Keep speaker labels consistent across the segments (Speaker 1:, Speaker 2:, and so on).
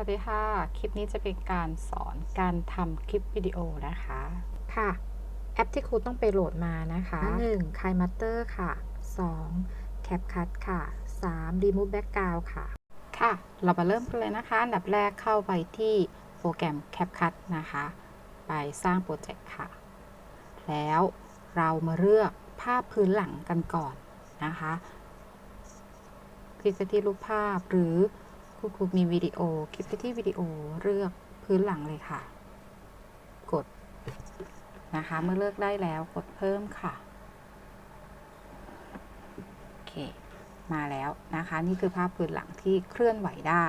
Speaker 1: วัสดีค่ะ คลิปนี้จะเป็นการสอนการทำคลิปวิดีโอนะคะ
Speaker 2: ค่ะ แอปที่ครูต้องไปโหลดมานะคะ 1. k i m a t e r ค่ะ 2. CapCut ค่ะ 3. Remove Background ค่ะ
Speaker 1: ค่ะ เรามาเริ่มกันเลยนะคะ อันดับแรกเข้าไปที่โปรแกรม CapCut นะคะ ไปสร้างโปรเจกต์ค่ะ แล้วเรามาเลือกภาพพื้นหลังกันก่อนนะคะ คลิกไปที่รูปภาพหรือ คุณครูมีวิดีโอ คลิกไปที่วิดีโอเลือกพื้นหลังเลยค่ะ กดนะคะ เมื่อเลือกได้แล้วกดเพิ่มค่ะ โอเค มาแล้วนะคะ นี่คือภาพพื้นหลังที่เคลื่อนไหวได้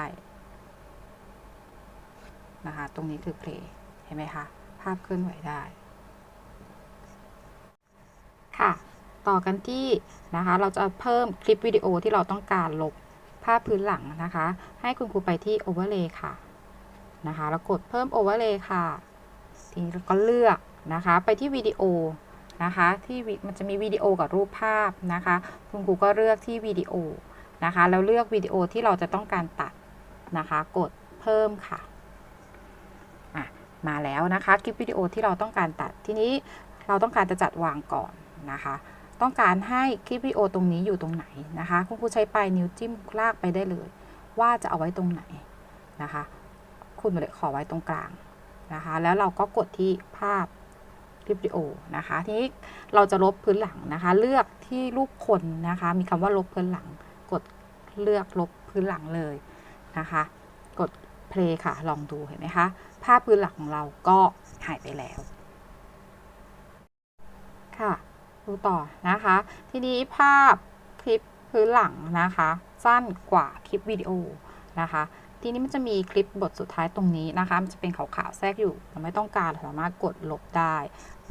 Speaker 1: นะคะ ตรงนี้คือเพลย์เห็นไหมคะ ภาพเคลื่อนไหวได้ ค่ะ ต่อกันที่นะคะ เราจะเพิ่มคลิปวิดีโอที่เราต้องการลบาพพื้นหลังนะคะ ให้คุณครูไปที่ Overlay ค่ะนะคะ แล้วกดเพิ่ม Overlay ค่ะ ทีนี้ก็เลือกนะคะ ไปที่วิดีโอนะคะ ที่มันจะมีวิดีโอกับรูปภาพนะคะ คุณครูก็เลือกที่วิดีโอนะคะ แล้วเลือกวิดีโอที่เราจะต้องการตัดนะคะ กดเพิ่มค่ะมาแล้วนะคะคลิปวิดีโอที่เราต้องการตัดทีนี้เราต้องการจะจัดวางก่อนนะคะ ต้องการให้คลิปวิดีโอตรงนี้อยู่ตรงไหนนะคะคุณครูใช้ปลายนิ้วจิ้มลากไปได้เลย ว่าจะเอาไว้ตรงไหนนะคะ คุณเลยขอไว้ตรงกลางนะคะ แล้วเราก็กดที่ภาพคลิปวิดีโอนะคะ ทีนี้เราจะลบพื้นหลังนะคะ เลือกที่รูปคนนะคะ มีคำว่าลบพื้นหลัง กดเลือกลบพื้นหลังเลยนะคะ กด play ค่ะ ลองดูเห็นไหมคะ ภาพพื้นหลังของเราก็หายไปแล้ว ค่ะ ดูต่อนะคะ ทีนี้ภาพคลิปพื้นหลังนะคะ สั้นกว่าคลิปวิดีโอนะคะ ทีนี้มันจะมีคลิปบทสุดท้ายตรงนี้นะคะ มันจะเป็นขาวๆแทรกอยู่ เราไม่ต้องการสามารถกดลบได้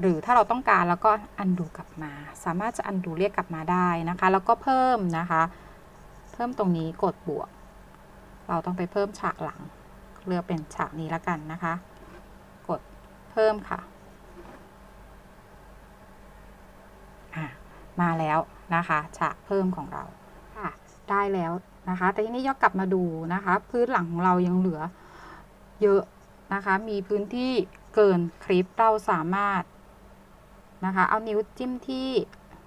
Speaker 1: หรือถ้าเราต้องการแล้วก็อันดูกลับมา สามารถจะอันดูเรียกกลับมาได้นะคะ แล้วก็เพิ่มนะคะ เพิ่มตรงนี้กดบวก เราต้องไปเพิ่มฉากหลัง เลือกเป็นฉากนี้แล้วกันนะคะ กดเพิ่มค่ะ อะ มาแล้วนะคะฉากเพิ่มของเราค่ะได้แล้วนะคะ แต่ทีนี้ย้อนกลับมาดูนะคะ พื้นหลังของเรายังเหลือเยอะนะคะ มีพื้นที่เกินคลิปเราสามารถนะคะ เอานิ้วจิ้มที่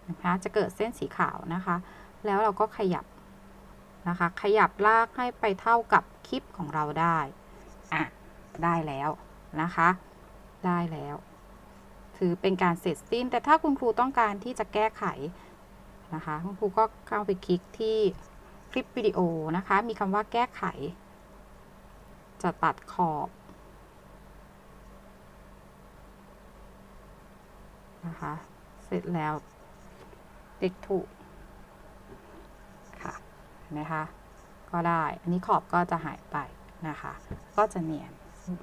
Speaker 1: นะคะจะเกิดเส้นสีขาวนะคะ แล้วเราก็ขยับนะคะ ขยับลากให้ไปเท่ากับคลิปของเราได้อะได้แล้วนะคะ ได้แล้ว ถือเป็นการเสร็จสิ้น แต่ถ้าคุณครูต้องการที่จะแก้ไขนะคะคุณครูก็เข้าไปคลิกที่คลิปวิดีโอนะคะ มีคำว่าแก้ไข จะตัดขอบนะคะ เสร็จแล้วติ๊กถูกค่ะเห็นไหมคะ ก็ได้ อันนี้ขอบก็จะหายไปนะคะ ก็จะเนียน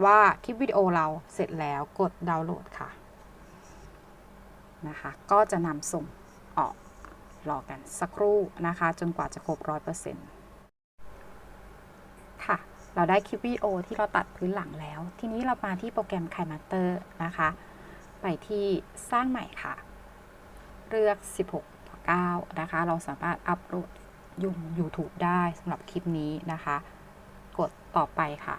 Speaker 1: ว่าคลิปวิดีโอเราเสร็จแล้วกดดาวน์โหลดค่ะ นะคะ ก็จะนำส่งออกรอกันสักครู่นะคะ จนกว่าจะครบร้อยเปอร์เซ็นต์ค่ะ เราได้คลิปวิดีโอที่เราตัดพื้นหลังแล้ว ทีนี้เรามาที่โปรแกรม k i m a t e r นะคะ ไปที่สร้างใหม่ค่ะ เลือก 16ต่อ9นะคะ เราสามารถอัปโหลดยุ่ง YouTube ได้สำหรับคลิปนี้นะคะ กดต่อไปค่ะ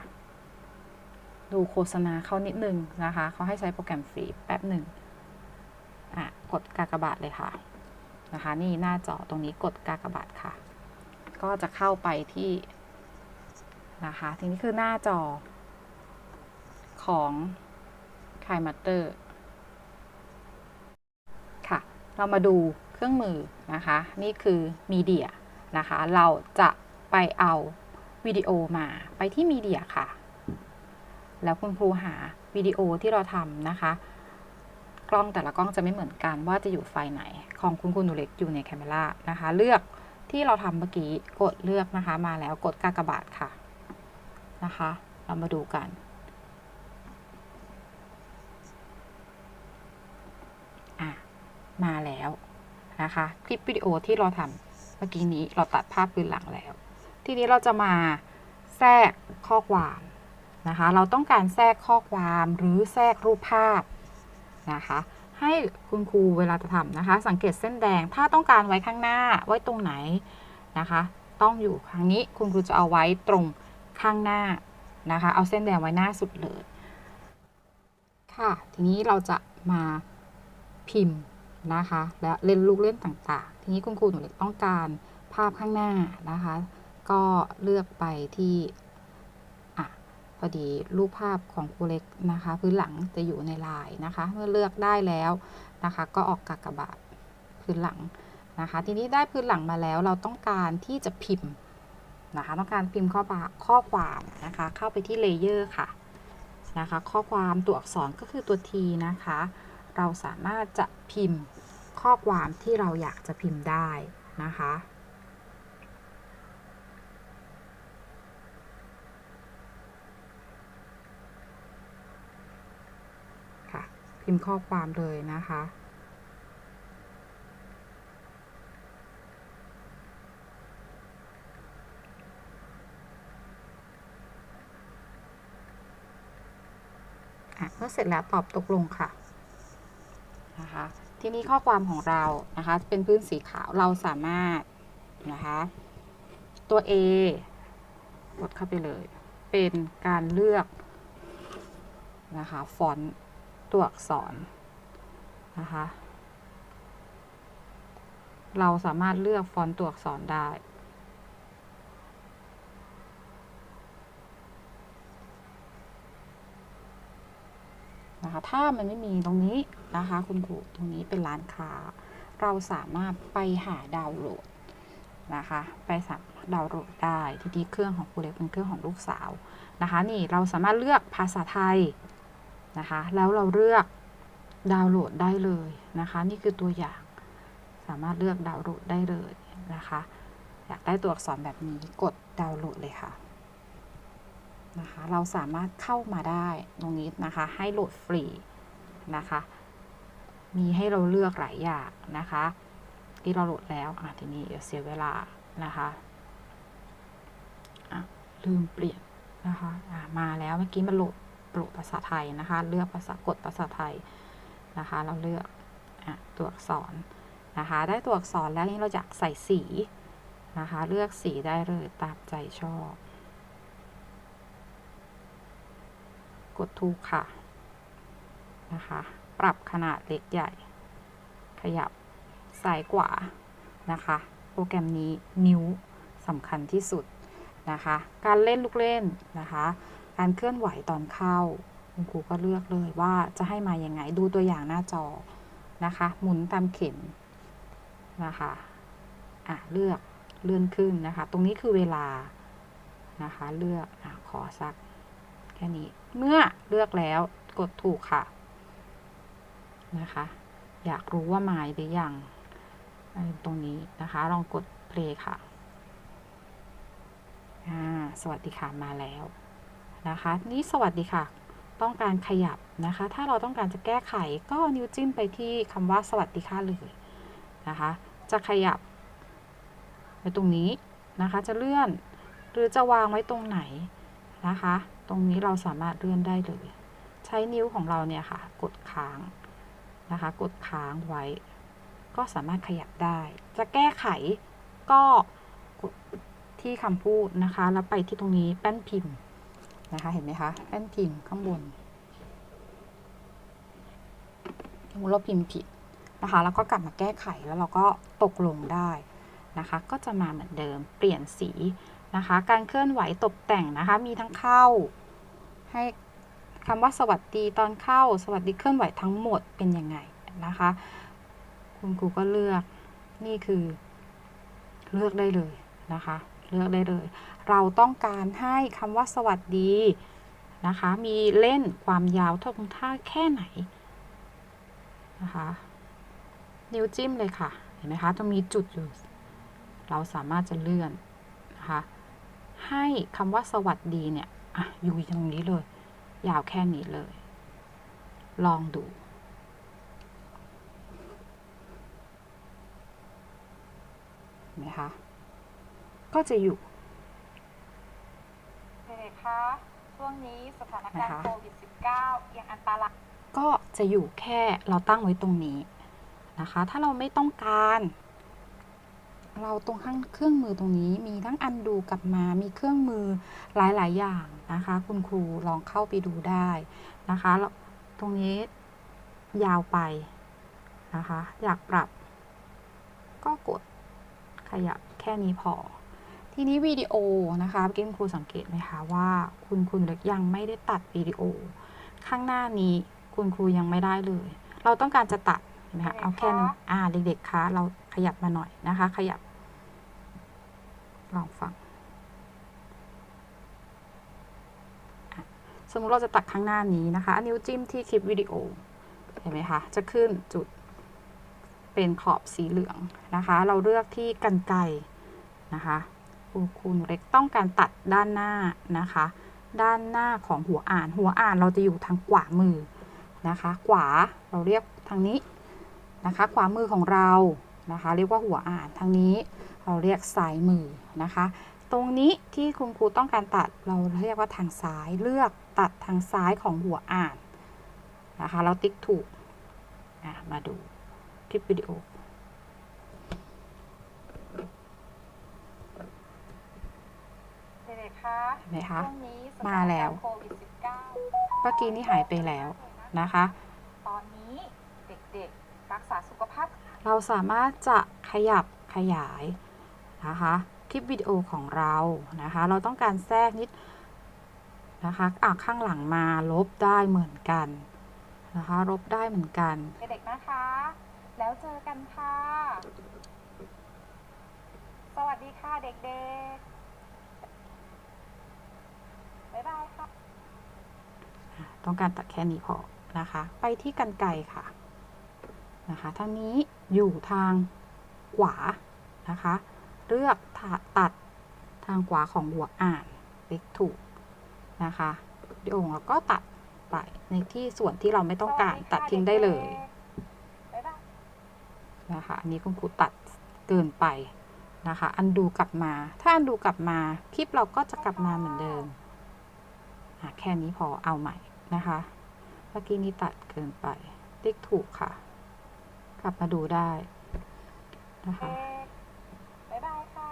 Speaker 1: ดูโฆษณาเขานิดนึงนะคะ เขาให้ใช้โปรแกรมฟรีแป๊บหนึ่ง อะกดกากบาทเลยค่ะนะคะ นี่หน้าจอตรงนี้กดกากบาทค่ะ ก็จะเข้าไปที่นะคะทีนี้คือหน้าจอของ k i m a t e r ค่ะ เรามาดูเครื่องมือนะคะ นี่คือมีเดียนะคะ เราจะไปเอาวิดีโอมาไปที่มีเดียค่ะ แล้วคุณครูหาวิดีโอที่เราทำนะคะ กล้องแต่ละกล้องจะไม่เหมือนกันว่าจะอยู่ไฟล์ไหน ของคุณคุณหนูเล็กอยู่ในแคมเมรานะคะ เลือกที่เราทำเมื่อกี้กดเลือกนะคะ มาแล้วกดกากบาทค่ะนะคะ เรามาดูกันอะมาแล้วนะคะ คลิปวิดีโอที่เราทำเมื่อกี้นี้เราตัดภาพพื้นหลังแล้ว ทีนี้เราจะมาแทรกข้อความนะคะ เราต้องการแทรกข้อความหรือแทรกรูปภาพ นะคะ ให้คุณครูเวลาจะทำนะคะ สังเกตเส้นแดงถ้าต้องการไว้ข้างหน้าไว้ตรงไหนนะคะ ต้องอยู่ทางนี้คุณครูจะเอาไว้ตรงข้างหน้านะคะ เอาเส้นแดงไว้หน้าสุดเลยค่ะ ทีนี้เราจะมาพิมพ์นะคะ และเล่นลูกเล่นต่างๆ ทีนี้คุณครูหนูเล็กต้องการภาพข้างหน้านะคะ ก็เลือกไปที่ พอดีรูปภาพของครูเล็กนะคะ พื้นหลังจะอยู่ในลายนะคะ เมื่อเลือกได้แล้วนะคะ ก็ออกกากบาทพื้นหลังนะคะ ทีนี้ได้พื้นหลังมาแล้วเราต้องการที่จะพิมพ์นะคะ ต้องการพิมพ์ข้อความข้อความนะคะ เข้าไปที่เลเยอร์ค่ะนะคะ ข้อความตัวอักษรก็คือตัว T นะคะ เราสามารถจะพิมพ์ข้อความที่เราอยากจะพิมพ์ได้นะคะ ค่ะ พิมพ์ข้อความเลยนะคะ เมื่อเสร็จแล้วตอบตกลงค่ะนะคะทีนี้ข้อความของเรานะคะ เป็นพื้นสีขาวเราสามารถนะคะ ตัว A กดเข้าไปเลย เป็นการเลือกนะคะฟอนต์ ตัวอักษรนะคะ เราสามารถเลือกฟอนต์ตัวอักษรได้ นะคะ ถ้ามันไม่มีตรงนี้นะคะ คุณครูตรงนี้เป็นร้านค้า เราสามารถไปหาดาวน์โหลดนะคะ ไปสามารถดาวน์โหลดได้ ทีนี้เครื่องของครูเล็กเป็นเครื่องของลูกสาวนะคะ นี่เราสามารถเลือกภาษาไทย นะคะ แล้วเราเลือกดาวน์โหลดได้เลยนะคะ นี่คือตัวอย่าง สามารถเลือกดาวน์โหลดได้เลยนะคะ อยากได้ตัวอักษรแบบนี้กดดาวน์โหลดเลยค่ะนะคะ เราสามารถเข้ามาได้ตรงนี้นะคะ ให้โหลดฟรีนะคะ มีให้เราเลือกหลายอย่างนะคะ ที่เราโหลดแล้วอะทีนี้เดี๋ยวเสียเวลานะคะอะลืมเปลี่ยนนะคะอะมาแล้วเมื่อกี้มันโหลด โหลดภาษาไทยนะคะ เลือกภาษากดภาษาไทยนะคะ เราเลือกอตัวอักษรนะคะ ได้ตัวอักษรแล้วนี่เราอยากใส่สีนะคะ เลือกสีได้เลยตามใจชอบ กดถูกค่ะนะคะ ปรับขนาดเล็กใหญ่ ขยับซ้ายขวานะคะ โปรแกรมนี้นิ้วสำคัญที่สุดนะคะ การเล่นลูกเล่นนะคะ การเคลื่อนไหวตอนเข้า คุณครูก็เลือกเลยว่าจะให้มาอยังไง ดูตัวอย่างหน้าจอนะคะ หมุนตามเข็มนะคะอะเลือกเลื่อนขึ้นนะคะ ตรงนี้คือเวลานะคะ เลือกอะขอสักแค่นี้ เมื่อเลือกแล้วกดถูกค่ะนะคะ อยากรู้ว่าหมายหรือยังตรงนี้นะคะ ลองกด play ค่ะอ่าสวัสดีค่ะ มาแล้ว นะคะ นี่สวัสดีค่ะ ต้องการขยับนะคะ ถ้าเราต้องการจะแก้ไขก็นิ้วจิ้มไปที่คำว่าสวัสดีค่ะเลยนะคะ จะขยับไปตรงนี้นะคะ จะเลื่อนหรือจะวางไว้ตรงไหนนะคะ ตรงนี้เราสามารถเลื่อนได้เลย ใช้นิ้วของเราเนี่ยค่ะ กดค้างนะคะ กดค้างไว้ ก็สามารถขยับได้ จะแก้ไขก็ที่คำพูดนะคะ แล้วไปที่ตรงนี้แป้นพิมพ์ นะคะเห็นไหมคะแป้นพิมพ์ข้างบนสมมติเราพิมพ์ผิดนะคะแล้วก็กลับมาแก้ไขแล้วเราก็ตกลงได้นะคะ ก็จะมาเหมือนเดิมเปลี่ยนสีนะคะ การเคลื่อนไหวตกแต่งนะคะ มีทั้งเข้า ให้คำว่าสวัสดีตอนเข้าสวัสดีเคลื่อนไหวทั้งหมดเป็นยังไงนะคะ คุณครูก็เลือกนี่คือเลือกได้เลยนะคะ เลือกได้เลย เราต้องการให้คำว่าสวัสดีนะคะ มีเล่นความยาวเท่าท่าแค่ไหนนะคะ นิ้วจิ้มเลยค่ะ เห็นไหมคะจะมีจุดอยู่ เราสามารถจะเลื่อนนะคะ ให้คำว่าสวัสดีเนี่ยอะอยู่ตรงนี้เลย ยาวแค่นี้เลย ลองดูเห็นไหมคะ ก็จะอยู่
Speaker 2: คะช่วงนี้สถานการณ์โควิด -19 ยังอันตราย
Speaker 1: ก็จะอยู่แค่เราตั้งไว้ตรงนี้นะคะ ถ้าเราไม่ต้องการ เราตรงข้างเครื่องมือตรงนี้มีทั้งอันดูกลับมามีเครื่องมือหลาย ๆ อย่างนะคะ คุณครูลองเข้าไปดูได้นะคะแล้วตรงนี้ยาวไปนะคะ อยากปรับ ก็กดขยับแค่นี้พอ ทีนี้วิดีโอนะคะเมื่อกี้คุณครูสังเกตไหมคะว่าคุณคุณเล็กยังไม่ได้ตัดวิดีโอ ข้างหน้านี้คุณครูยังไม่ได้เลย เราต้องการจะตัดเห็นไหมคะเอาแค่นี้อ่าเด็กๆคะเราขยับมาหน่อยนะคะ ขยับลองฟังอะสมมุติเราจะตัดข้างหน้านี้นะคะเอานิ้วจิ้มที่คลิปวิดีโอเห็นไหมคะจะขึ้นจุดเป็นขอบสีเหลืองนะคะ เราเลือกที่กันไกรนะคะ คุณคุณเล็กต้องการตัดด้านหน้านะคะ ด้านหน้าของหัวอ่าน หัวอ่านเราจะอยู่ทางขวามือนะคะ ขวาเราเรียกทางนี้นะคะ ขวามือของเรานะคะ เรียกว่าหัวอ่านทางนี้ เราเรียกซ้ายมือนะคะ ตรงนี้ที่คุณครูต้องการตัดเราเรียกว่าทางซ้ายเลือกตัดทางซ้ายของหัวอ่านนะคะ เราติ๊กถูกมาดูคลิปวิดีโอ
Speaker 2: เด็กๆคะ
Speaker 1: เห็นไหมคะ
Speaker 2: ช่วงนี้สถน
Speaker 1: มาแล้ว
Speaker 2: การณ์โควิด
Speaker 1: เมื่อกี้นี่หายไปแล้วนะคะ
Speaker 2: -19 ตอนนี้เด็กๆรักษาสุขภาพ
Speaker 1: เราสามารถจะขยับขยายนะคะคลิปวิดีโอของเรานะคะ เราต้องการแทรกนิดนะคะอะข้างหลังมาลบได้เหมือนกันนะคะลบได้เหมือนกัน
Speaker 2: เด็กๆนะคะ แล้วเจอกันค่ะ สวัสดีค่ะเด็กๆ บ๊ายบายค่ะ
Speaker 1: ต้องการตัดแค่นี้พอนะคะ ไปที่กันไกรค่ะนะคะทางนี้อยู่ทางขวานะคะ เลือกตัดทางขวาของหัวอ่านเล็กถูกนะคะวิดีโอของเราก็ตัดไปในที่ส่วนที่เราไม่ต้องการตัดทิ้งได้เลย
Speaker 2: บ๊ายบาย
Speaker 1: นะคะ อันนี้คุณครูตัดเกินไปนะคะ อันดูกลับมา ถ้าอันดูกลับมา คลิปเราก็จะกลับมาเหมือนเดิมอะ แค่นี้พอเอาใหม่นะคะเมื่อกี้นี้ตัดเกินไป ติ๊กถูกค่ะ กลับมาดูได้นะคะ
Speaker 2: เด็กบ๊ายบายค่ะ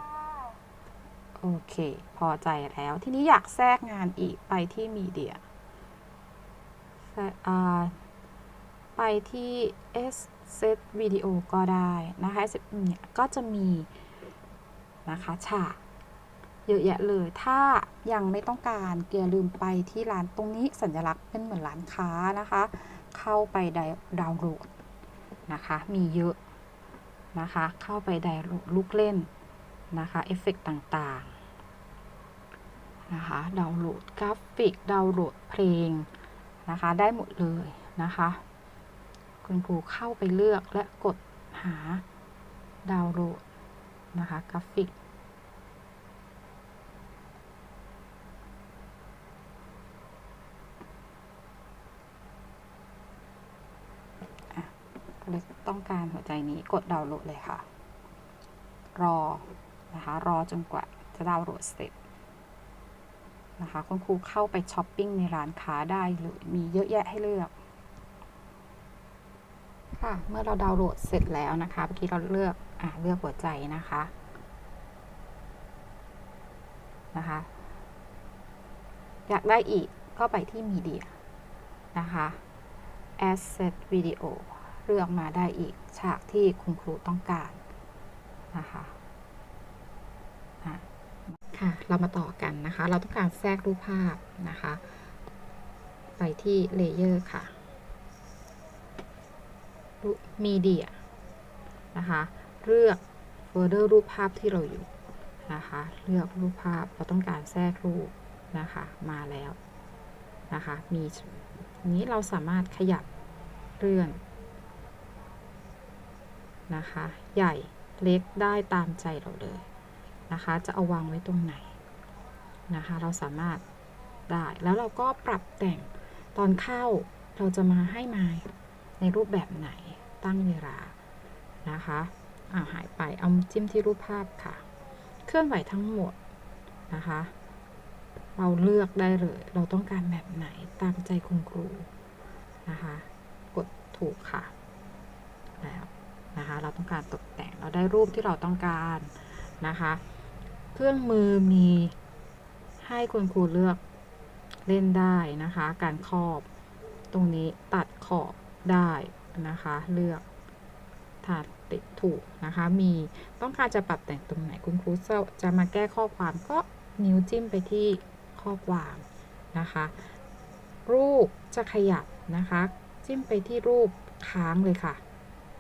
Speaker 1: โอเค พอใจแล้ว ทีนี้อยากแทรกงานอีกไปที่มีเดียแทรกอ่าไปที่ S set วิดีโอก็ได้นะคะ S เนี่ยก็จะมีนะคะฉาก เยอะแยะเลย ถ้ายังไม่ต้องการอย่าลืมไปที่ร้านตรงนี้สัญลักษณ์เป็นเหมือนร้านค้านะคะ เข้าไปดาวน์โหลดนะคะ มีเยอะนะคะ เข้าไปดาวน์โหลดลูกเล่นนะคะเอฟเฟกต่างๆนะคะดาวน์โหลดกราฟิกดาวน์โหลดเพลงนะคะ ได้หมดเลยนะคะ คุณครูเข้าไปเลือกและกดหาดาวน์โหลดนะคะกราฟิกอะก็เลย ต้องการหัวใจนี้กดดาวน์โหลดเลยค่ะ รอนะคะ รอจนกว่าจะดาวน์โหลดเสร็จนะคะคุณครูเข้าไปช้อปปิ้งในร้านค้าได้เลยมีเยอะแยะให้เลือกค่ะเมื่อเราดาวน์โหลดเสร็จแล้วนะคะเมื่อกี้เราเลือกอ่าเลือกหัวใจนะคะนะคะ อยากได้อีกก็ไปที่มีเดียนะคะ asset video เลือกมาได้อีกฉากที่คุณครูต้องการนะคะอะค่ะ เรามาต่อกันนะคะ เราต้องการแทรกรูปภาพนะคะ ไปที่เลเยอร์ค่ะมีเดียนะคะ เลือกโฟลเดอร์รูปภาพที่เราอยู่นะคะ เลือกรูปภาพ เราต้องการแทรกรูปนะคะ มาแล้วนะคะ มีนี้เราสามารถขยับเลื่อน นะคะ ใหญ่เล็กได้ตามใจเราเลยนะคะ จะเอาวางไว้ตรงไหนนะคะ เราสามารถได้แล้วเราก็ปรับแต่งตอนเข้าเราจะมาให้มาในรูปแบบไหนตั้งเวลานะคะอาหายไปเอาจิ้มที่รูปภาพค่ะ เคลื่อนไหวทั้งหมดนะคะ เราเลือกได้เลย เราต้องการแบบไหนตามใจคุณครูนะคะ กดถูกค่ะแล้ว นะคะ เราต้องการตกแต่งเราได้รูปที่เราต้องการนะคะ เครื่องมือมีให้คุณครูเลือกเล่นได้นะคะ การครอบตรงนี้ตัดขอบได้นะคะ เลือกถาดติดถูกนะคะ มีต้องการจะปรับแต่งตรงไหนคุณครูจะจะมาแก้ข้อความก็นิ้วจิ้มไปที่ข้อความนะคะ รูปจะขยับนะคะ จิ้มไปที่รูปค้างเลยค่ะ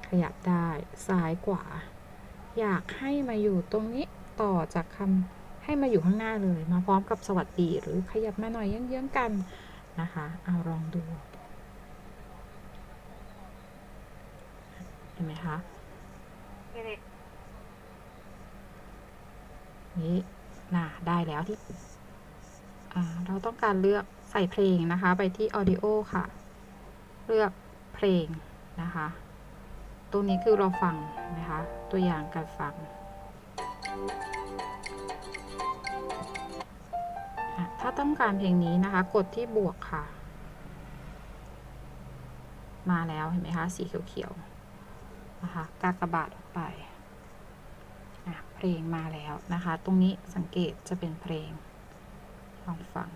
Speaker 1: ขยับได้ซ้ายขวา อยากให้มาอยู่ตรงนี้ต่อจากคำให้มาอยู่ข้างหน้าเลย มาพร้อมกับสวัสดีหรือขยับมาหน่อยเยื้องๆกันนะคะเอาลองดูเห็นไหมคะนี่น่ะได้แล้วที่เราต้องการเลือกใส่เพลงนะคะ ไปที่ audio ค่ะ เลือกเพลงนะคะ ตรงนี้คือเราฟังนะคะ ตัวอย่างการฟังถ้าต้องการเพลงนี้นะคะ กดที่บวกค่ะ มาแล้วเห็นไหมคะ สีเขียวๆนะคะ กากบาทออกไปเพลงมาแล้วนะคะ ตรงนี้สังเกตจะเป็นเพลงลองฟัง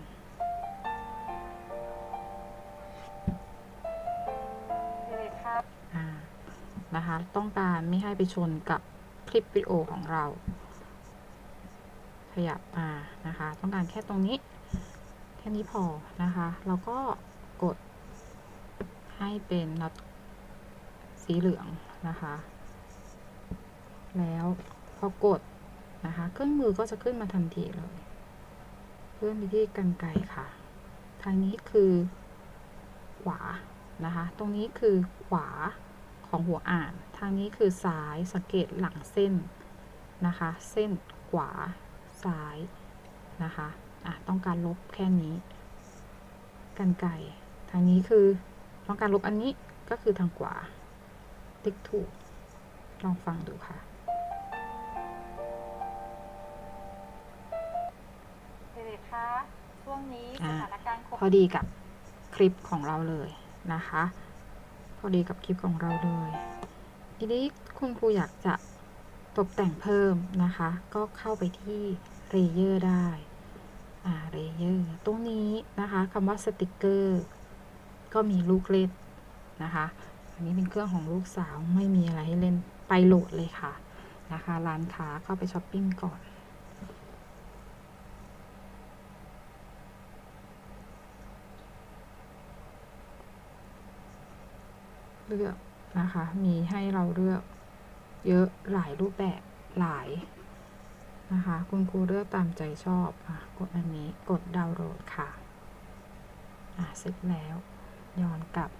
Speaker 1: นะคะ ต้องการไม่ให้ไปชนกับคลิปวิดีโอของเรา ขยับมานะคะ ต้องการแค่ตรงนี้ แค่นี้พอนะคะ แล้วก็กดให้เป็นน็อตสีเหลืองนะคะ แล้วพอกดนะคะเครื่องมือก็จะขึ้นมาทันทีเลยเลื่อนไปที่กันไกค่ะ ทางนี้คือขวานะคะ ตรงนี้คือขวา ของหัวอ่านทางนี้คือซ้ายสังเกตหลังเส้นนะคะ เส้นขวาซ้ายนะคะอะต้องการลบแค่นี้ กันไกรทางนี้คือต้องการลบอันนี้ก็คือทางขวา ติ๊กถูก ลองฟังดูค่ะ
Speaker 2: เด็กๆคะช่วงนี้ส
Speaker 1: อ่า
Speaker 2: ถานการณ์โค
Speaker 1: พอดีกับคลิปของเราเลยนะคะ พอดีกับคลิปของเราเลยทีนี้คุณครูอยากจะตกแต่งเพิ่มนะคะ ก็เข้าไปที่เ a เยอร์ได้อ่าเ a เยอร์ตรงนี้นะคะคำว่าสติกเกอร์ก็มีลูกเล่นนะคะอันนี้เป็นเครื่องของลูกสาวไม่มีอะไรให้เล่นไปโหลดเลยค่ะนะคะร้านค้าเข้าไปช้อปปิ้งก่อน เลือกนะคะ มีให้เราเลือกเยอะหลายรูปแบบหลายนะคะ คุณครูเลือกตามใจชอบอะกดอันนี้กดดาวน์โหลดค่ะอะเสร็จแล้วย้อนกลับ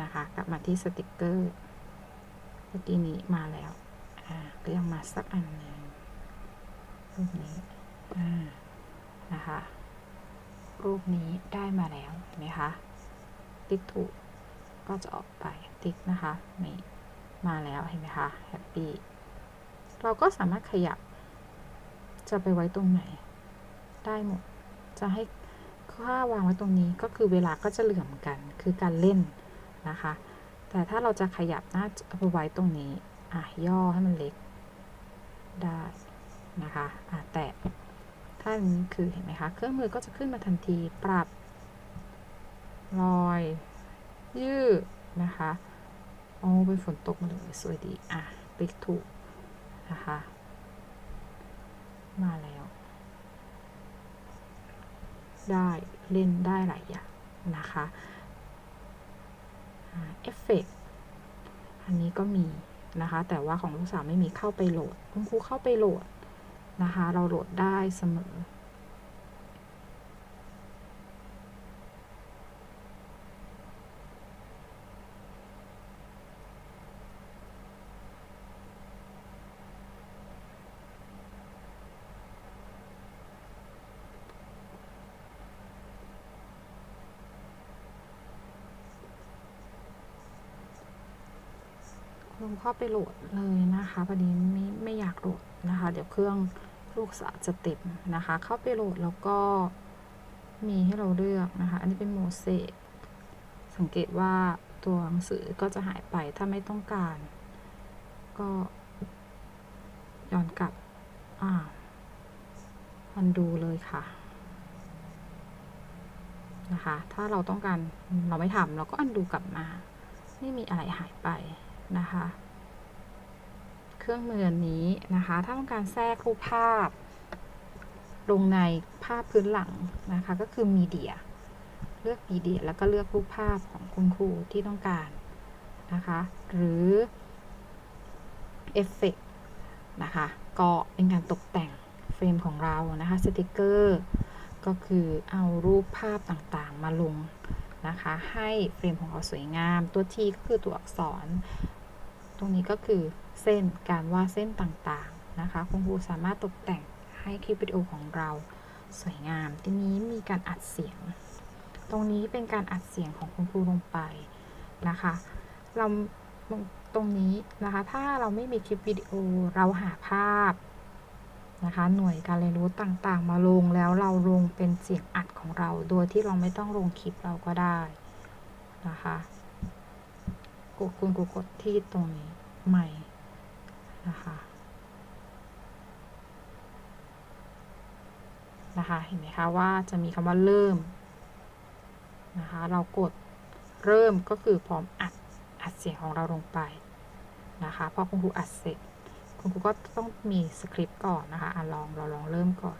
Speaker 1: นะคะ กลับมาที่สติกเกอร์เมื่อกี้นี้มาแล้วอ่าก็ยังมาสักอันหนึ่งรูปนี้อ่านะคะ รูปนี้ได้มาแล้วเห็นไหมคะติ๊กถูกก็จะออกไปติ๊กนะคะนี่มาแล้วเห็นไหมคะแฮปปี้เราก็สามารถขยับ จะไปไว้ตรงไหน ได้หมด จะให้ค่าวางไว้ตรงนี้ก็คือเวลาก็จะเหลื่อมกัน คือการเล่นนะคะ แต่ถ้าเราจะขยับหน้าไปไว้ตรงนี้ อะย่อให้มันเล็กได้นะคะ อะแตะ ถ้าอันนี้คือเห็นไหมคะ เครื่องมือก็จะขึ้นมาทันทีปรับ ลอย ยืดนะคะโอ้เป็นฝนตกมาเลยสวยดี อะคลิกถูกนะคะ มาแล้ว ได้เล่นได้หลายอย่างนะคะเอฟเฟกอันนี้ก็มีนะคะ แต่ว่าของลูกสาวไม่มีเข้าไปโหลด คุณครูเข้าไปโหลด นะคะ เราโหลดได้เสมอ ลงเข้าไปโหลดเลยนะคะพอดีไม่ไม่อยากโหลดนะคะ เดี๋ยวเครื่อง ลูกสาจะเต็มนะคะ เข้าไปโหลดแล้วก็มีให้เราเลือกนะคะ อันนี้เป็นโมเสกสังเกตว่าตัวหนังสือก็จะหายไปถ้าไม่ต้องการ ก็ย้อนกลับอ่ามันดูเลยค่ะนะคะ ถ้าเราต้องการเราไม่ทำเราก็อันดูกลับมา ไม่มีอะไรหายไปนะคะ เครื่องมือนนี้นะคะ ถ้าต้องการแทรกรูปภาพ ลงในภาพพื้นหลังนะคะ ก็คือมีเดีย เลือกมีเดีย แล้วก็เลือกรูปภาพของคุณครูที่ต้องการนะคะ หรือเอฟเฟกนะคะ ก็เป็นการตกแต่งเฟรมของเรานะคะ สติกเกอร์ ก็คือเอารูปภาพต่างๆมาลงนะคะ ให้เฟรมของเราสวยงาม ตัว T ก็คือตัวอักษร ตรงนี้ก็คือเส้นการวาดเส้นต่างๆนะคะ คุณครูสามารถตกแต่งให้คลิปวิดีโอของเราสวยงาม ทีนี้มีการอัดเสียง ตรงนี้เป็นการอัดเสียงของคุณครูลงไปนะคะ เราตรงนี้นะคะ ถ้าเราไม่มีคลิปวิดีโอเราหาภาพนะคะ หน่วยการเรียนรู้ต่างๆ มาลงแล้วเราลงเป็นเสียงอัดของเรา โดยที่เราไม่ต้องลงคลิปเราก็ได้นะคะ คุณครูกดที่ตรงนี้ใหม่นะคะนะคะเห็นไหมคะว่าจะมีคำว่าเริ่มนะคะเรากดเริ่มก็คือพร้อมอัดอัดเสียงของเราลงไปนะคะพอคุณครูอัดเสร็จ คุณครูก็ต้องมีสคริปต์ก่อนนะคะอะลองเราลองเริ่มก่อน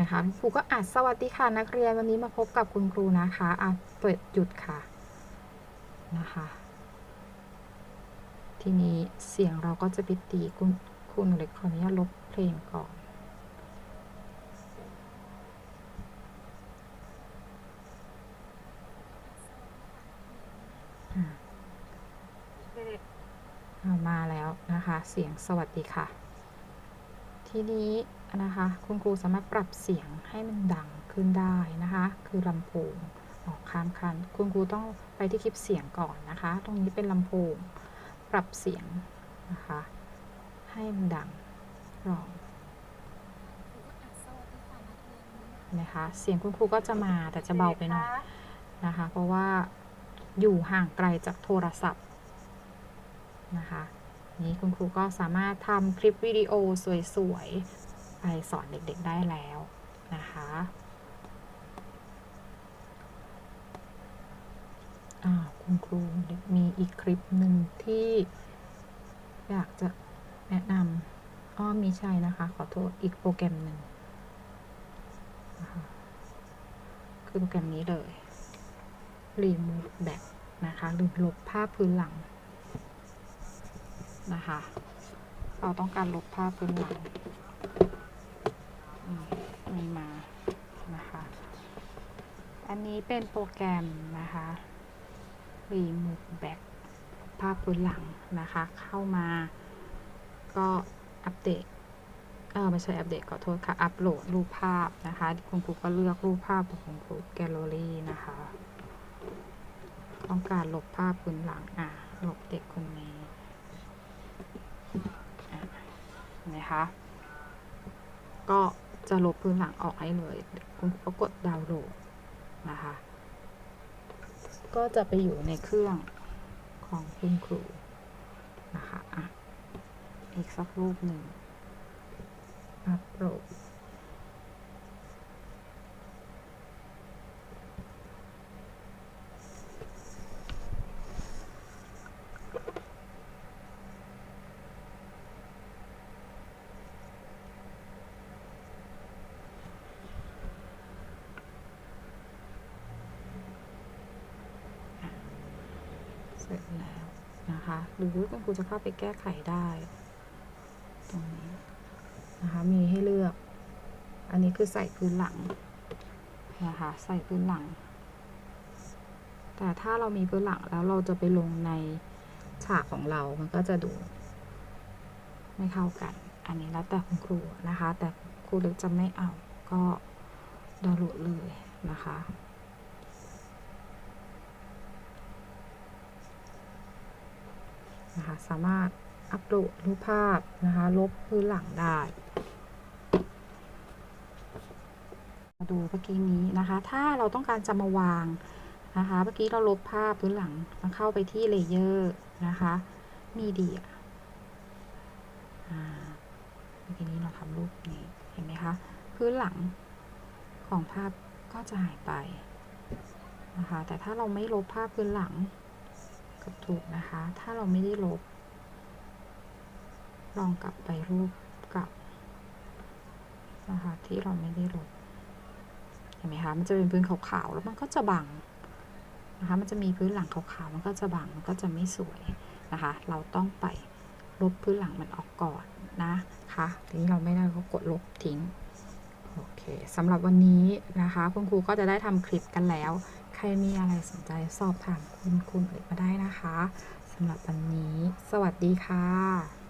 Speaker 1: นะคะคุณครูก็อัดสวัสดีค่ะนักเรียนวันนี้มาพบกับคุณครูนะคะอะเปิดหยุดค่ะ นะคะ ทีนี้เสียงเราก็จะไปตีคุณคุณเล็กขออนุญาตลบเพลงก่อนเอามาแล้วนะคะ เสียงสวัสดีค่ะ ทีนี้นะคะ คุณครูสามารถปรับเสียงให้มันดังขึ้นได้นะคะ คือลำโพง ออกข้ามคันคุณครูต้องไปที่คลิปเสียงก่อนนะคะ ตรงนี้เป็นลำโพง ปรับเสียงนะคะ ให้มันดังลองนะคะ เสียงคุณครูก็จะมาแต่จะเบาไปหน่อยนะคะ เพราะว่าอยู่ห่างไกลจากโทรศัพท์นะคะนี้คุณครูก็สามารถทำคลิปวิดีโอสวยๆ ไปสอนเด็กๆได้แล้วนะคะอ่า คุณครูมีอีกคลิปหนึ่งที่อยากจะแนะนำอ้อมีใช่นะคะ ขอโทษอีกโปรแกรมหนึ่งคะคือโปรแกรมนี้เลย Remove Back นะคะหรือลบภาพพื้นหลังนะคะ เราต้องการลบภาพพื้นหลังมันมานะคะ อันนี้เป็นโปรแกรมนะคะ remove back ภาพพื้นหลังนะคะ เข้ามาก็อัปเดตเออไม่ใช่อัปเดตขอโทษค่ะ อัปโหลดรูปภาพนะคะคุณครูก็เลือกรูปภาพของคุณครูแกลเลอรี่นะคะ ต้องการลบภาพพื้นหลังอะลบเด็กคนนี้นะคะก็จะลบพื้นหลังออกให้เลย คุณก็กดดาวน์โหลดนะคะ ก็จะไปอยู่ในเครื่องของคุณครูนะคะอะอีกสักรูปหนึ่งอัปโหลด เสร็จแล้วนะคะ หรือคุณครูจะเข้าไปแก้ไขได้ ตรงนี้นะคะ มีให้เลือก อันนี้คือใส่พื้นหลังนะคะ ใส่พื้นหลัง แต่ถ้าเรามีพื้นหลังแล้วเราจะไปลงในฉากของเรา มันก็จะดู ไม่เข้ากัน อันนี้แล้วแต่คุณครูนะคะ แต่ครูเล็กจะไม่เอา ก็ดาวน์โหลดเลยนะคะ นะคะ สามารถอัปโหลดรูปภาพนะคะ ลบพื้นหลังได้ มาดูเมื่อกี้นี้นะคะ ถ้าเราต้องการจะมาวางนะคะ เมื่อกี้เราลบภาพพื้นหลังมาเข้าไปที่เลเยอร์นะคะมีเดียอ่าเมื่อกี้นี้เราทำรูปนี้เห็นไหมคะ พื้นหลังของภาพก็จะหายไปนะคะ แต่ถ้าเราไม่ลบภาพพื้นหลัง ก็ถูกนะคะ ถ้าเราไม่ได้ลบ ลองกลับไปรูปกับนะคะที่เราไม่ได้ลบ เห็นไหมคะ มันจะเป็นพื้นขาวๆ แล้วมันก็จะบังนะคะ มันจะมีพื้นหลังขาวๆ มันก็จะบัง มันก็จะไม่สวยนะคะ เราต้องไปลบพื้นหลังมันออกก่อนนะคะทีนี้เราไม่ได้ก็กดลบทิ้ง โอเคสำหรับวันนี้นะคะ คุณครูก็จะได้ทำคลิปกันแล้ว รมีอะไรสนใจสอบถามคุณคุณเอ๋ยมาได้นะคะสำหรับวันนี้ สวัสดีค่ะ